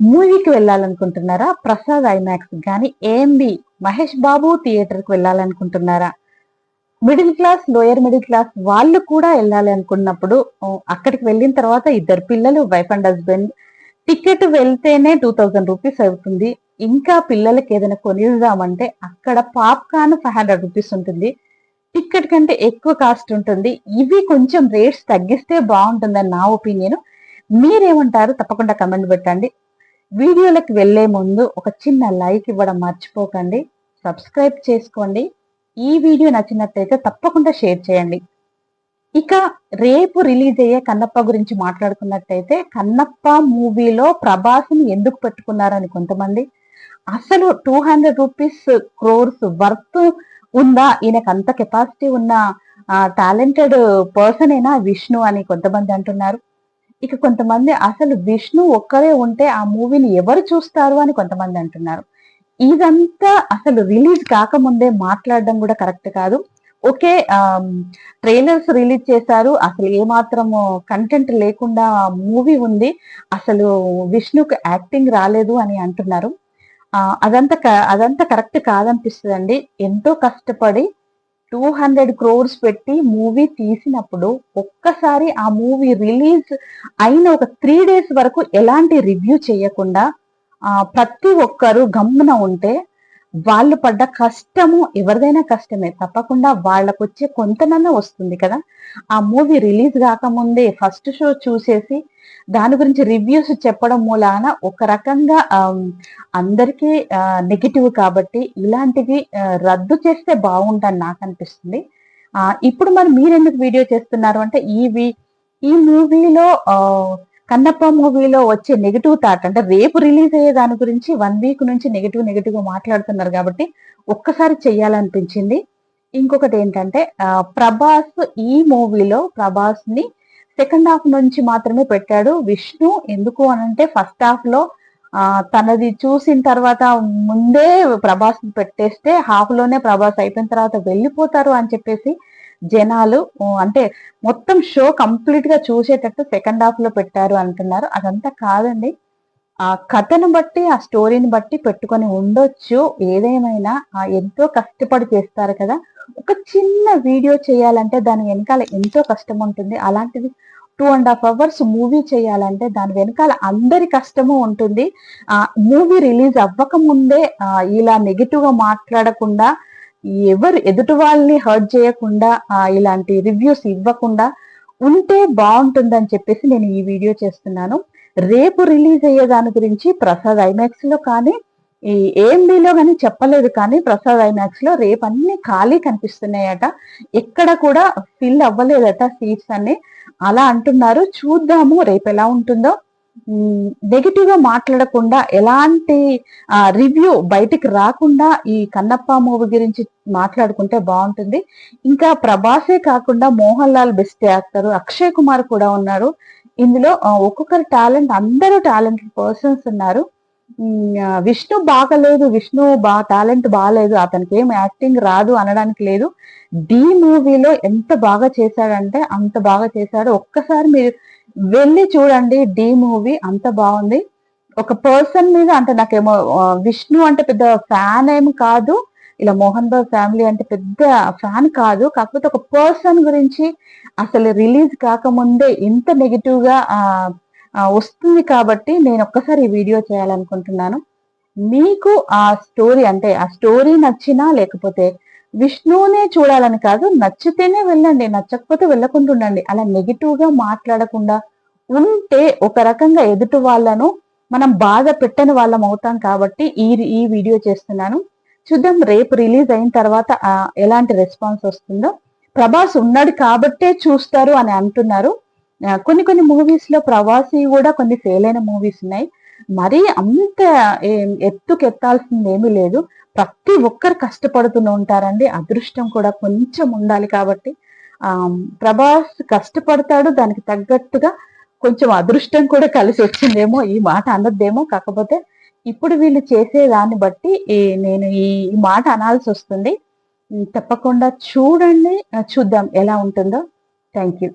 మూవీకి వెళ్ళాలనుకుంటున్నారా? ప్రసాద్ ఐమాక్స్ కానీ ఏఎంబి మహేష్ బాబు థియేటర్కి వెళ్ళాలనుకుంటున్నారా? Middle class lower middle class వాళ్ళు కూడా వెళ్ళాలి అనుకున్నప్పుడు అక్కడికి వెళ్ళిన తర్వాత ఇద్దరు పిల్లలు వైఫ్ అండ్ హస్బెండ్ టికెట్ వెళ్తేనే టూ థౌజండ్ రూపీస్ అవుతుంది. ఇంకా పిల్లలకి ఏదైనా కొనిద్దామంటే అక్కడ పాప్కార్న్ ఫైవ్ హండ్రెడ్ రూపీస్ ఉంటుంది. టికెట్ కంటే ఎక్కువ కాస్ట్ ఉంటుంది. ఇవి కొంచెం రేట్స్ తగ్గిస్తే బాగుంటుందని నా ఒపీనియన్ మీరేమంటారు? తప్పకుండా కమెంట్ పెట్టండి. వీడియోలకు వెళ్ళే ముందు ఒక చిన్న లైక్ ఇవ్వడం మర్చిపోకండి. సబ్స్క్రైబ్ చేసుకోండి. ఈ వీడియో నచ్చినట్లయితే తప్పకుండా షేర్ చేయండి. ఇక రేపు రిలీజ్ అయ్యే కన్నప్ప గురించి మాట్లాడుకున్నట్టయితే కన్నప్ప మూవీలో ప్రభాస్ని ఎందుకు పెట్టుకున్నారని కొంతమంది అసలు two hundred rupees crores worth ఉందా? ఈయనకు అంత కెపాసిటీ ఉన్న టాలెంటెడ్ పర్సన్ అయినా విష్ణు అని కొంతమంది అంటున్నారు. ఇక కొంతమంది అసలు విష్ణు ఒక్కరే ఉంటే ఆ మూవీని ఎవరు చూస్తారు అని కొంతమంది అంటున్నారు. ఇదంతా అసలు రిలీజ్ కాకముందే మాట్లాడడం కూడా కరెక్ట్ కాదు. ఓకే ట్రైలర్స్ రిలీజ్ చేశారు. అసలు ఏమాత్రము కంటెంట్ లేకుండా మూవీ ఉంది. అసలు విష్ణుకు యాక్టింగ్ రాలేదు అని అంటున్నారు. అదంతా అదంతా కరెక్ట్ కాదనిపిస్తుంది అండి ఎంతో కష్టపడి టూ హండ్రెడ్ క్రోర్స్ పెట్టి మూవీ తీసినప్పుడు ఒక్కసారి ఆ మూవీ రిలీజ్ అయిన ఒక త్రీ డేస్ వరకు ఎలాంటి రివ్యూ చేయకుండా ప్రతి ఒక్కరు గమ్మున ఉంటే వాళ్ళు పడ్డ కష్టము ఎవరిదైనా కష్టమే. తప్పకుండా వాళ్ళకు వచ్చే కొంతనన్నా వస్తుంది కదా. ఆ మూవీ రిలీజ్ కాకముందే ఫస్ట్ షో చూసేసి దాని గురించి రివ్యూస్ చెప్పడం మూలాన ఒక రకంగా అందరికీ నెగిటివ్ కాబట్టి ఇలాంటివి రద్దు చేస్తే బాగుంటుంది నాకు అనిపిస్తుంది ఇప్పుడు మరి మీరెందుకు వీడియో చేస్తున్నారు? అంటే ఈ ఈ మూవీలో కన్నప్ప మూవీలో వచ్చే నెగిటివ్ థాట్ అంటే రేపు రిలీజ్ అయ్యే దాని గురించి వన్ వీక్ నుంచి నెగిటివ్ నెగిటివ్గా మాట్లాడుతున్నారు కాబట్టి ఒక్కసారి చెయ్యాలనిపించింది. ఇంకొకటి ఏంటంటే ప్రభాస్ ఈ మూవీలో ప్రభాస్ని సెకండ్ హాఫ్ నుంచి మాత్రమే పెట్టాడు. విష్ణు ఎందుకు అనంటే ఫస్ట్ హాఫ్లో ఆ, తనది చూసిన తర్వాత ముందే ప్రభాస్ని పెట్టేస్తే హాఫ్లోనే ప్రభాస్ అయిపోయిన తర్వాత వెళ్ళిపోతారు అని చెప్పేసి జనాలు అంటే మొత్తం షో కంప్లీట్గా చూసేటట్టు సెకండ్ హాఫ్లో పెట్టారు అంటున్నారు. అదంతా కాదండి. ఆ కథను బట్టి ఆ స్టోరీని బట్టి పెట్టుకొని ఉండొచ్చు. ఏదేమైనా ఆ ఎంతో కష్టపడి చేస్తారు కదా. ఒక చిన్న వీడియో చేయాలంటే దాని వెనకాల ఎంతో కష్టం ఉంటుంది. అలాంటిది two and half hours movie చేయాలంటే దాని వెనకాల అందరి కష్టము ఉంటుంది. ఆ మూవీ రిలీజ్ అవ్వక ముందే ఇలా నెగిటివ్గా మాట్లాడకుండా ఎవరు ఎదుటి వాళ్ళని హర్ట్ చేయకుండా ఇలాంటి రివ్యూస్ ఇవ్వకుండా ఉంటే బాగుంటుందని చెప్పేసి నేను ఈ వీడియో చేస్తున్నాను. రేపు రిలీజ్ అయ్యే దాని గురించి ప్రసాద్ ఐమాక్స్లో కానీ ఈ ఏఎంబిలో కానీ చెప్పలేదు కానీ ప్రసాద్ ఐమాక్స్లో రేపు అన్ని ఖాళీ కనిపిస్తున్నాయట. ఎక్కడ కూడా ఫిల్ అవ్వలేదట సీట్స్ అన్ని. అలా అంటున్నారు. చూద్దాము రేపు ఎలా ఉంటుందో. నెగిటివ్గా మాట్లాడకుండా ఎలాంటి రివ్యూ బయటికి రాకుండా ఈ కన్నప్ప మూవీ గురించి మాట్లాడుకుంటే బాగుంటుంది. ఇంకా ప్రభాసే కాకుండా మోహన్ లాల్ బెస్ట్ యాక్టర్ అక్షయ్ కుమార్ కూడా ఉన్నారు. ఇందులో ఒక్కొక్కరు ఒక్కొక్కరి టాలెంట్ అందరూ టాలెంటెడ్ పర్సన్స్ ఉన్నారు. విష్ణు బాగలేదు విష్ణు బా టాలెంట్ బాగాలేదు అతనికి ఏం యాక్టింగ్ రాదు అనడానికి లేదు. డి మూవీలో ఎంత బాగా చేశాడంటే అంత బాగా చేశాడు. ఒక్కసారి మీరు వెళ్ళి చూడండి డి మూవీ అంత బాగుంది. ఒక పర్సన్ మీద అంటే నాకేమో విష్ణు అంటే పెద్ద ఫ్యాన్ ఏం కాదు. ఇలా మోహన్ బాబు ఫ్యామిలీ అంటే పెద్ద ఫ్యాన్ కాదు. కాకపోతే ఒక పర్సన్ గురించి అసలు రిలీజ్ కాకముందే ఇంత నెగిటివ్గా వస్తుంది కాబట్టి నేను ఒక్కసారి ఈ వీడియో చేయాలనుకుంటున్నాను. మీకు ఆ స్టోరీ అంటే ఆ స్టోరీ నచ్చినా లేకపోతే విష్ణువునే చూడాలని కాదు నచ్చితేనే వెళ్ళండి నచ్చకపోతే వెళ్ళకుండా ఉండండి. అలా నెగిటివ్గా మాట్లాడకుండా ఉంటే ఒక రకంగా ఎదుటి వాళ్ళను మనం బాధ పెట్టని వాళ్ళం అవుతాం కాబట్టి ఈ ఈ వీడియో చేస్తున్నాను. చూద్దాం రేపు రిలీజ్ అయిన తర్వాత ఎలాంటి రెస్పాన్స్ వస్తుందో. ప్రభాస్ ఉన్నాడు కాబట్టే చూస్తారు అని అంటున్నారు. కొన్ని కొన్ని మూవీస్లో ప్రవాసి కూడా కొన్ని ఫెయిల్ అయిన మూవీస్ ఉన్నాయి. మరీ అంత ఎత్తుకెత్తాల్సింది ఏమీ లేదు. ప్రతి ఒక్కరు కష్టపడుతూనే ఉంటారండి. అదృష్టం కూడా కొంచెం ఉండాలి కాబట్టి. ఆ ప్రభాస్ కష్టపడతాడు. దానికి తగ్గట్టుగా కొంచెం అదృష్టం కూడా కలిసి వచ్చిందేమో ఈ మాట అనొద్దేమో కాకపోతే ఇప్పుడు వీళ్ళు చేసే దాన్ని బట్టి ఈ నేను ఈ మాట అనాల్సి వస్తుంది. తప్పకుండా చూడండి. చూద్దాం ఎలా ఉంటుందో. Thank you.